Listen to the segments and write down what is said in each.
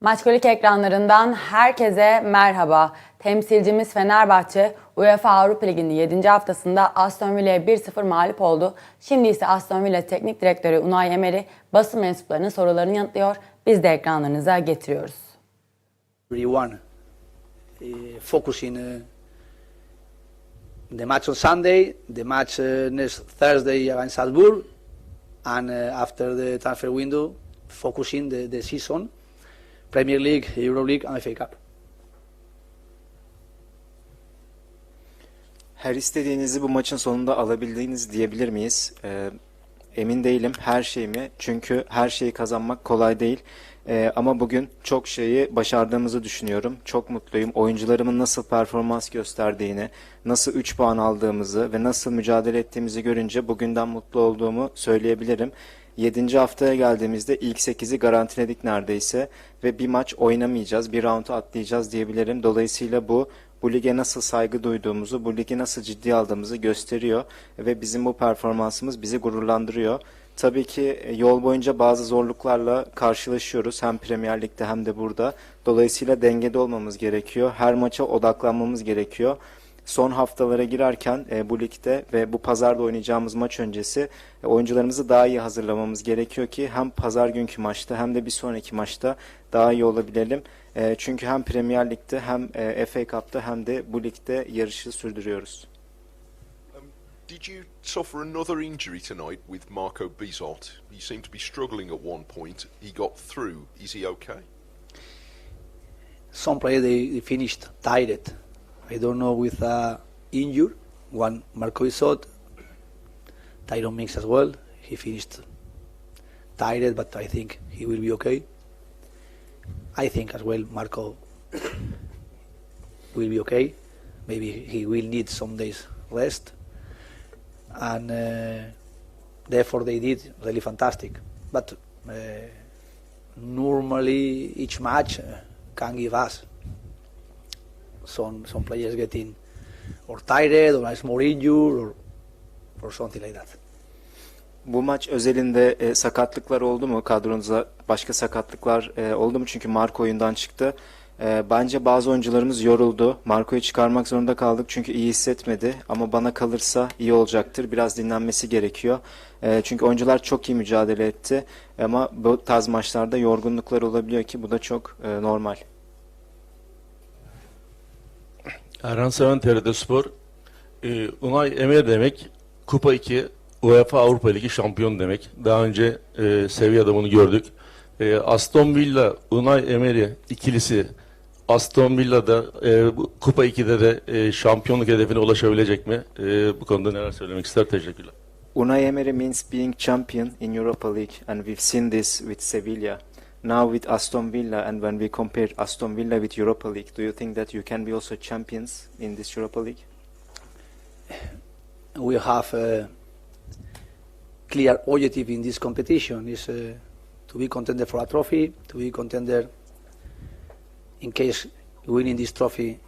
Maçkolik ekranlarından herkese merhaba. Temsilcimiz Fenerbahçe UEFA Avrupa Ligi'nin 7. haftasında Aston Villa'ya 1-0 mağlup oldu. Şimdi ise Aston Villa Teknik Direktörü Unai Emery basın mensuplarının sorularını yanıtlıyor. Biz de ekranlarınıza getiriyoruz. everyone uh, focusing uh, the match on Sunday, the match uh, next Thursday against Salzburg, and after the transfer window, focusing the, the season, Premier League, Euro League, and FA Cup. Her istediğinizi bu maçın sonunda alabildiğiniz diyebilir miyiz? Ee, emin değilim her şeyimi çünkü her şeyi kazanmak kolay değil. Ee, ama bugün çok şeyi başardığımızı düşünüyorum. Çok mutluyum. Oyuncularımın nasıl performans gösterdiğini, nasıl 3 puan aldığımızı ve nasıl mücadele ettiğimizi görünce bugünden mutlu olduğumu söyleyebilirim. 7. haftaya geldiğimizde ilk 8'i garantiledik neredeyse ve bir maç oynamayacağız, bir round atlayacağız diyebilirim. Dolayısıyla bu bu lige nasıl saygı duyduğumuzu, bu ligi nasıl ciddiye aldığımızı gösteriyor ve bizim bu performansımız bizi gururlandırıyor. Tabii ki e, yol boyunca bazı zorluklarla karşılaşıyoruz hem Premier Lig'de hem de burada. Dolayısıyla dengede olmamız gerekiyor. Her maça odaklanmamız gerekiyor. Son haftalara girerken e, bu ligde ve bu pazarda oynayacağımız maç öncesi e, oyuncularımızı daha iyi hazırlamamız gerekiyor ki hem pazar günkü maçta hem de bir sonraki maçta daha iyi olabilelim. E, çünkü hem Premier Lig'de hem e, FA Cup'ta hem de bu ligde yarışı sürdürüyoruz. Did you suffer another injury tonight with Marco Bizot? He seemed to be struggling at one point. He got through. Is he okay? Some players they, they finished tired. I don't know with injury. One Marco Isot, Tyron Mix as well. He finished tired, but I think he will be okay. I think as well Marco will be okay. Maybe he will need some days rest, and uh, therefore they did really fantastic. But uh, normally each match uh, can give us some some players getting or tired or is more injured or or something like that. Bu maç özelinde e, sakatlıklar oldu mu? Kadronuzda başka sakatlıklar e, oldu mu? Çünkü Marco oyundan çıktı. E, bence bazı oyuncularımız yoruldu. Marco'yu çıkarmak zorunda kaldık çünkü iyi hissetmedi. Ama bana kalırsa iyi olacaktır. Biraz dinlenmesi gerekiyor. E, çünkü oyuncular çok iyi mücadele etti. Ama bu tarz maçlarda yorgunluklar olabiliyor ki bu da çok e, normal. Erhan Seven TRT Spor. Ee, Unai Emery demek Kupa 2 UEFA Avrupa Ligi şampiyon demek. Daha önce e, Sevilla'da bunu gördük. E, Aston Villa Unai Emery ikilisi Aston Villa'da e, bu Kupa 2'de de e, şampiyonluk hedefine ulaşabilecek mi? E, bu konuda neler söylemek ister? Teşekkürler. Unai Emery means being champion in Europa League, and we've seen this with Sevilla. Now with Aston Villa, and when we compare Aston Villa with Europa League, do you think that you can be also champions in this Europa League? We have a clear objective in this competition is uh, to be contender for a trophy, to be contender in case winning this trophy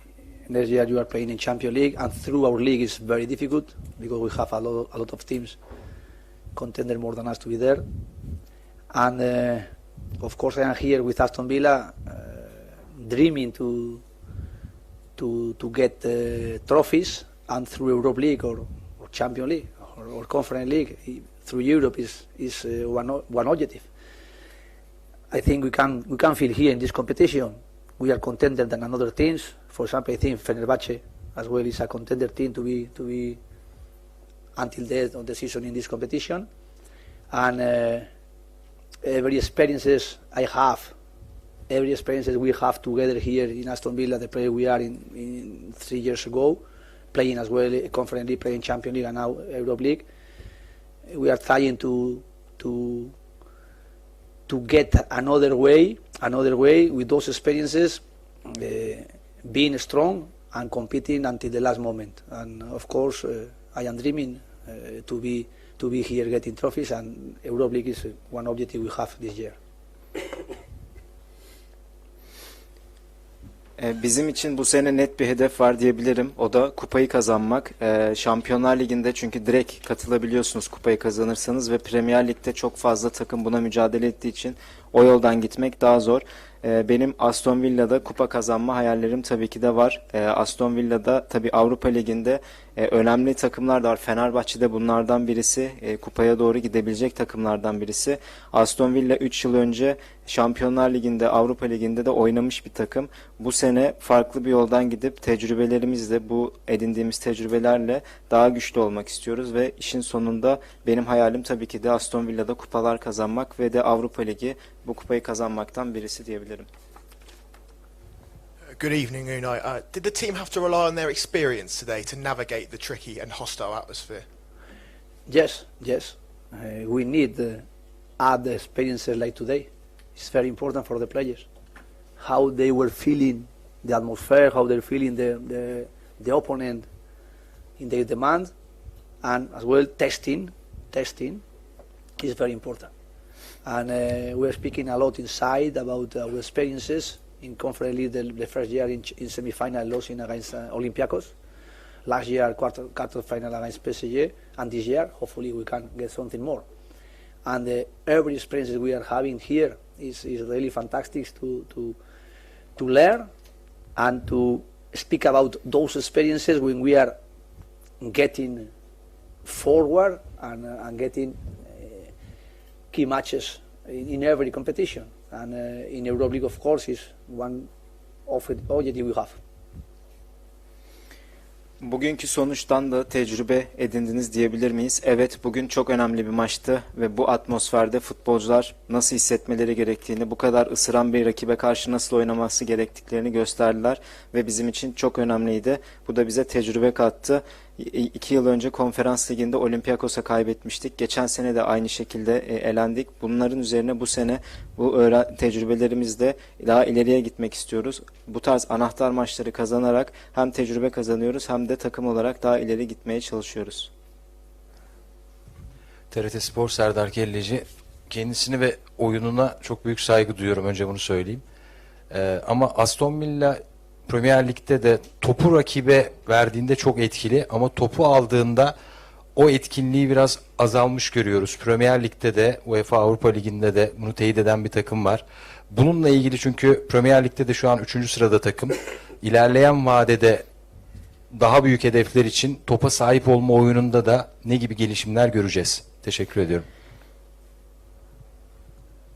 next year you are playing in Champions League and through our league is very difficult because we have a lot, a lot of teams contender more than us to be there and uh, of course I am here with Aston Villa uh, dreaming to to to get uh, trophies and through Europe League or, or Champions League or, or Conference League through Europe is is uh, one one objective. I think we can we can feel here in this competition we are contender than another teams. For example, I think Fenerbahce as well is a contender team to be to be until the end of the season in this competition, and uh, every experiences I have, every experiences we have together here in Aston Villa, the player we are in, in three years ago, playing as well Conference League, playing Champions League and now Europe League. We are trying to to to get another way, another way with those experiences, uh, being strong and competing until the last moment. And of course, uh, I am dreaming uh, to be to be here getting trophies, and Europe League is uh, one objective we have this year. E, Bizim için bu sene net bir hedef var diyebilirim. O da kupayı kazanmak. E, Şampiyonlar Ligi'nde çünkü direkt katılabiliyorsunuz kupayı kazanırsanız ve Premier Lig'de çok fazla takım buna mücadele ettiği için o yoldan gitmek daha zor. Ee, benim Aston Villa'da kupa kazanma hayallerim tabii ki de var. Ee, Aston Villa'da tabii Avrupa Ligi'nde e, önemli takımlar da var. Fenerbahçe'de bunlardan birisi. E, kupaya doğru gidebilecek takımlardan birisi. Aston Villa 3 yıl önce Şampiyonlar Ligi'nde, Avrupa Ligi'nde de oynamış bir takım. Bu sene farklı bir yoldan gidip tecrübelerimizle, bu edindiğimiz tecrübelerle daha güçlü olmak istiyoruz ve işin sonunda benim hayalim tabii ki de Aston Villa'da kupalar kazanmak ve de Avrupa Ligi bu kupayı kazanmaktan birisi diyebilirim. Good evening, Unai. Uh, did the team have to rely on their experience today to navigate the tricky and hostile atmosphere? Yes, yes. Uh, we need uh, add experiences like today. It's very important for the players. How they were feeling the atmosphere, how they're feeling the, the, the opponent in their demand, and as well testing, testing is very important. And uh, we're speaking a lot inside about our experiences in Conference League the, the first year in, in semi-final losing against uh, Olympiacos. Last year quarter, quarter final against PSG, and this year hopefully we can get something more. And uh, every experience we are having here is, is really fantastic to, to, to learn and to speak about those experiences when we are getting forward and, uh, and getting uh, key matches in, in every competition. And uh, in Europe League, of course, is one of the objectives we have. Bugünkü sonuçtan da tecrübe edindiniz diyebilir miyiz? Evet bugün çok önemli bir maçtı ve bu atmosferde futbolcular nasıl hissetmeleri gerektiğini, bu kadar ısıran bir rakibe karşı nasıl oynaması gerektiklerini gösterdiler ve bizim için çok önemliydi. Bu da bize tecrübe kattı. İki yıl önce konferans liginde Olympiakos'a kaybetmiştik. Geçen sene de aynı şekilde e, elendik. Bunların üzerine bu sene bu öğren tecrübelerimizle daha ileriye gitmek istiyoruz. Bu tarz anahtar maçları kazanarak hem tecrübe kazanıyoruz hem de takım olarak daha ileri gitmeye çalışıyoruz. TRT Spor Serdar Kelleci kendisini ve oyununa çok büyük saygı duyuyorum önce bunu söyleyeyim. Ee, ama Aston Villa Premier Lig'de de topu rakibe verdiğinde çok etkili ama topu aldığında o etkinliği biraz azalmış görüyoruz. Premier Lig'de de UEFA Avrupa Ligi'nde de bunu teyit eden bir takım var. Bununla ilgili çünkü Premier Lig'de de şu an 3. sırada takım. İlerleyen vadede daha büyük hedefler için topa sahip olma oyununda da ne gibi gelişimler göreceğiz? Teşekkür ediyorum.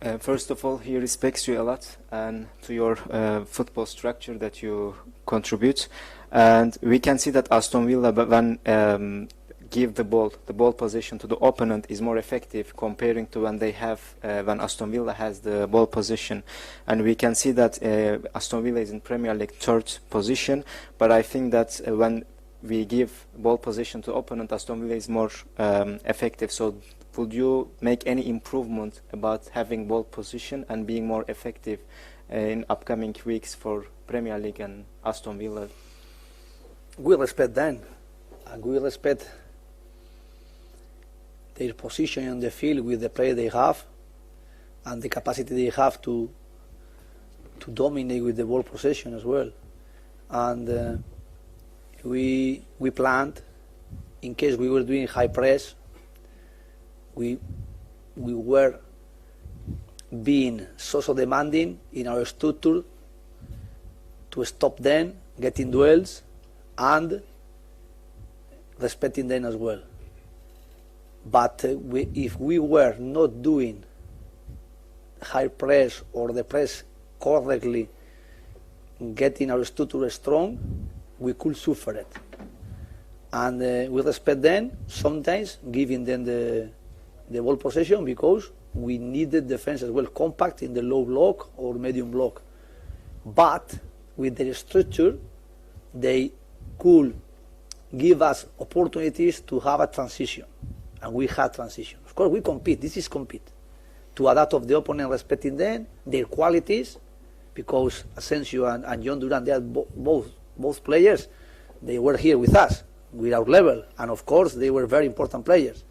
Uh, first of all, he respects you a lot and to your uh, football structure that you contribute. And we can see that Aston Villa, when um, give the ball, the ball position to the opponent is more effective comparing to when they have, uh, when Aston Villa has the ball position. And we can see that uh, Aston Villa is in Premier League third position, but I think that uh, when we give ball position to opponent, Aston Villa is more um, effective. So would you make any improvement about having ball position and being more effective uh, in upcoming weeks for Premier League and Aston Villa? we respect them and we respect their position on the field with the play they have and the capacity they have to to dominate with the ball possession as well. And uh, we we planned in case we were doing high press. We we were being so so demanding in our structure to stop them getting duels and respecting them as well. But uh, we, if we were not doing high press or the press correctly, getting our structure strong, we could suffer it. And uh, we respect them, sometimes giving them the, the ball possession because we needed defense as well compact in the low block or medium block. But with their structure, they could give us opportunities to have a transition. And we had transition. Of course, we compete. This is compete. To adapt of the opponent, respecting them, their qualities, because Asensio and, and John Duran, they are bo- both, both players. They were here with us, with our level. And of course, they were very important players.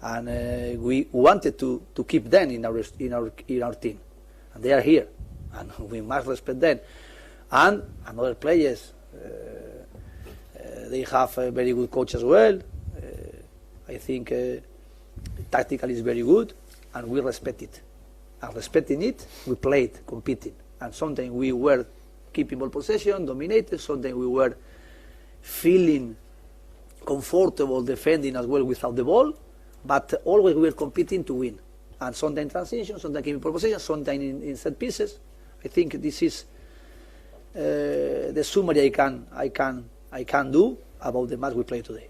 And uh, we wanted to, to keep them in our, in, our, in our team. And they are here. And we must respect them. And another players, uh, they have a very good coach as well. Uh, I think uh, tactically is very good, and we respect it. And respecting it, we played, competing. And sometimes we were keeping ball possession, dominated. Sometimes we were feeling comfortable defending as well without the ball. But always we were competing to win. And sometimes transition, sometimes keeping ball possession, sometimes in, in set pieces. I think this is uh, the summary I can, I, can, I can do about the match we played today.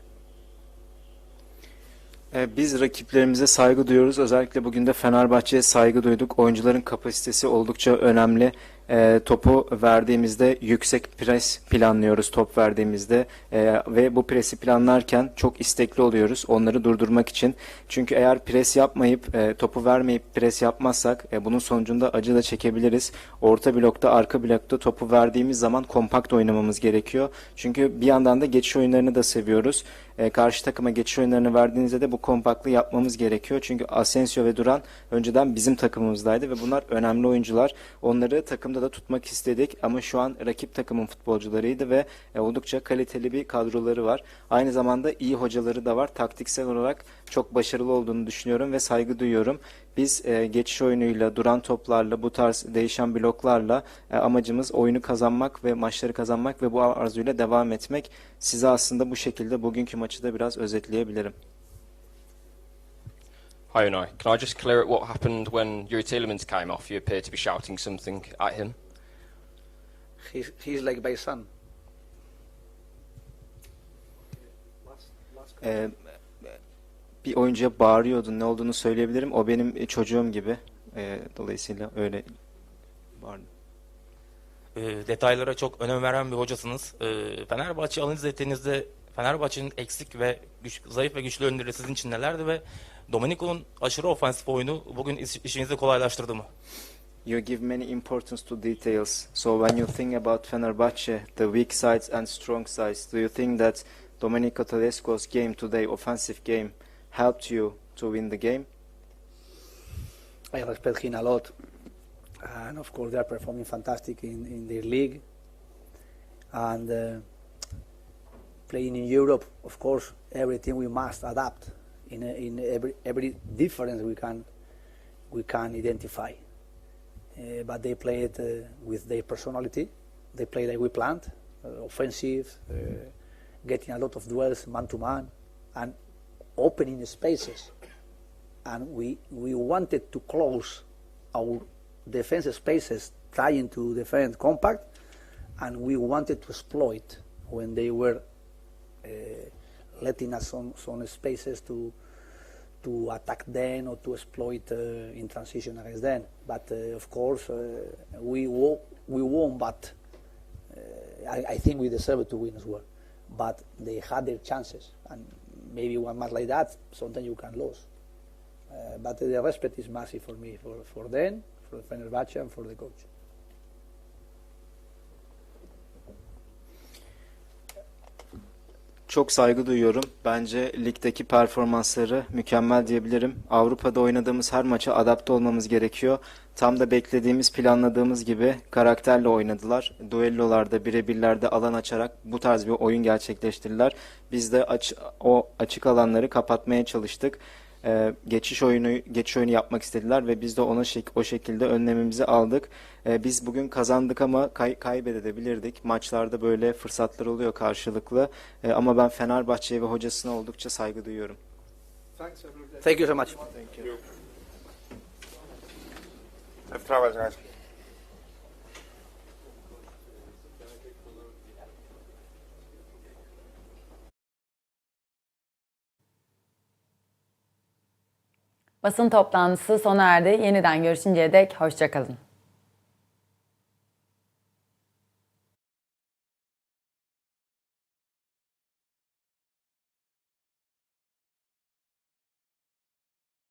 Ee, Biz rakiplerimize saygı duyuyoruz. Özellikle bugün de Fenerbahçe'ye saygı duyduk. Oyuncuların kapasitesi oldukça önemli. Ee, topu verdiğimizde yüksek pres planlıyoruz top verdiğimizde Ee, ve bu presi planlarken çok istekli oluyoruz onları durdurmak için. Çünkü eğer pres yapmayıp e, topu vermeyip pres yapmazsak e, bunun sonucunda acı da çekebiliriz. Orta blokta, arka blokta topu verdiğimiz zaman kompakt oynamamız gerekiyor. Çünkü bir yandan da geçiş oyunlarını da seviyoruz. E, karşı takıma geçiş oyunlarını verdiğinizde de bu kompaktlığı yapmamız gerekiyor. Çünkü Asensio ve Duran önceden bizim takımımızdaydı ve bunlar önemli oyuncular. Onları takımda da tutmak istedik ama şu an rakip takımın futbolcularıydı ve e, oldukça kaliteli bir kadroları var. Aynı zamanda iyi hocaları da var. Taktiksel olarak çok başarılı olduğunu düşünüyorum ve saygı duyuyorum. Biz e, geçiş oyunuyla, duran toplarla, bu tarz değişen bloklarla e, amacımız oyunu kazanmak ve maçları kazanmak ve bu arzuyla devam etmek. Size aslında bu şekilde bugünkü maçı da biraz özetleyebilirim. Hi Unai, can I just clear up what happened when Yuri Tielemans came off? You appeared to be shouting something at him. He's, he's like my son. E, bir oyuncuya bağırıyordu. Ne olduğunu söyleyebilirim. O benim e, çocuğum gibi. E, dolayısıyla öyle bağırdı. e, detaylara çok önem veren bir hocasınız. E, Fenerbahçe analiz ettiğinizde Fenerbahçe'nin eksik ve güç, zayıf ve güçlü yönleri sizin için nelerdi ve Domenico'nun aşırı ofansif oyunu bugün iş, işinizi kolaylaştırdı mı? You give many importance to details. So when you think about Fenerbahce, the weak sides and strong sides, do you think that Domenico Tedesco's game today, offensive game, helped you to win the game? I respect him a lot. And of course, they are performing fantastic in, in their league. And uh, playing in Europe, of course, everything we must adapt in, a, in every, every difference we can, we can identify. Uh, but they play it uh, with their personality. They play like we planned, uh, offensive, uh, getting a lot of duels man to man, and opening spaces and we, we wanted to close our defense spaces trying to defend compact and we wanted to exploit when they were letting us some, spaces to to attack them or to exploit uh, in transition against them. But uh, of course, uh, we wo- we won, but uh, I, I think we deserved to win as well. But they had their chances, and maybe one match like that, sometimes you can lose. Uh, but the respect is massive for me, for, for them, for the Fenerbahce, and for the coach. Çok saygı duyuyorum. Bence ligdeki performansları mükemmel diyebilirim. Avrupa'da oynadığımız her maça adapte olmamız gerekiyor. Tam da beklediğimiz, planladığımız gibi karakterle oynadılar. Duellolarda, birebirlerde alan açarak bu tarz bir oyun gerçekleştirdiler. Biz de aç, o açık alanları kapatmaya çalıştık. Ee, geçiş oyunu geçiş oyunu yapmak istediler ve biz de ona şek- o şekilde önlemimizi aldık. Ee, biz bugün kazandık ama kay- kaybedebilirdik. Maçlarda böyle fırsatlar oluyor karşılıklı. Ee, ama ben Fenerbahçe'ye ve hocasına oldukça saygı duyuyorum. Thank you so much. Basın toplantısı sona erdi. Yeniden görüşünceye dek hoşçakalın.